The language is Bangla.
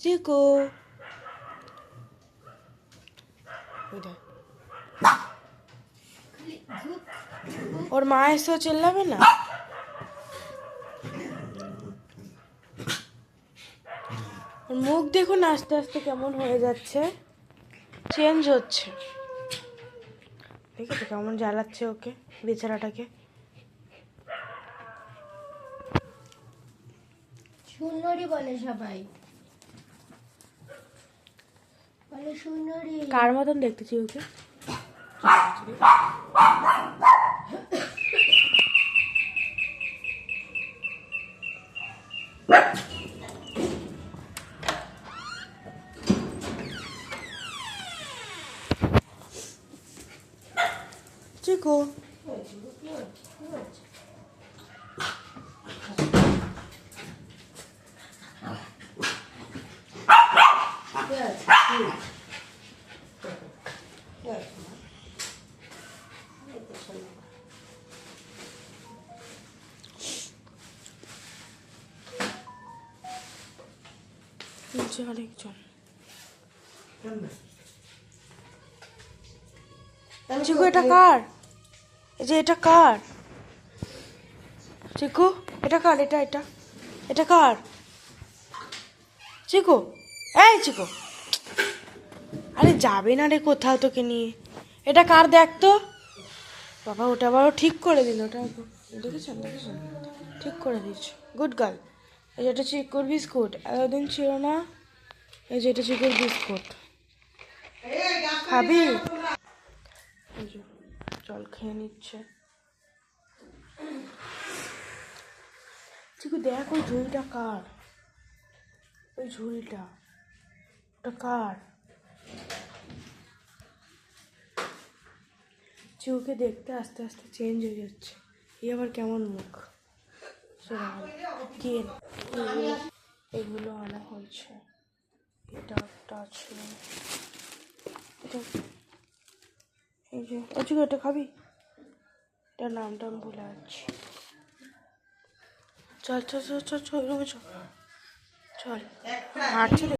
চিকু ওর মা এসেও চেল্লাবে না? ওর মুখ দেখুন আস্তে আস্তে কেমন হয়ে যাচ্ছে। চেঞ্জ হচ্ছে। দেখেছ কেমন জ্বালাচ্ছে ওকে বেচারাটাকে। সুন্দরী বলে সবাই। কার মতন দেখতেছি ওকে? চিকু। নিচে আরেকজন। এটা কার? এই যে, এটা কার? চিকু এটা কার? এটা এটা এটা কার? চিকু এই চিকু আরে যাবে না রে কোথাও তোকে নিয়ে। এটা কার দেখ তো। বাবা, ওটা আবারও ঠিক করে দিল, ওটা দেখেছেন ঠিক করে দিয়েছে। গুড গার্ল এই যে এটা চিকুর বিস্কুট। এতদিন ছিল না। এই যে এটা চিকুর বিস্কুট। খাবি? জল খেয়ে নিচ্ছে। চিকু, দেখ ওই ঝুড়িটা কার। ওই ঝুড়িটা। ওটা কার? চিকুকে দেখতে আস্তে আস্তে চেঞ্জ হয়ে যাচ্ছে। এই আবার কেমন মুখ? এগুলো আনা হয়েছে। এটা একটা আছে এটা এই যে এটা খাবি? এটার নামটা আমি ভুলে যাচ্ছি। চল চল চল চল চল চল। চল। হাঁটছে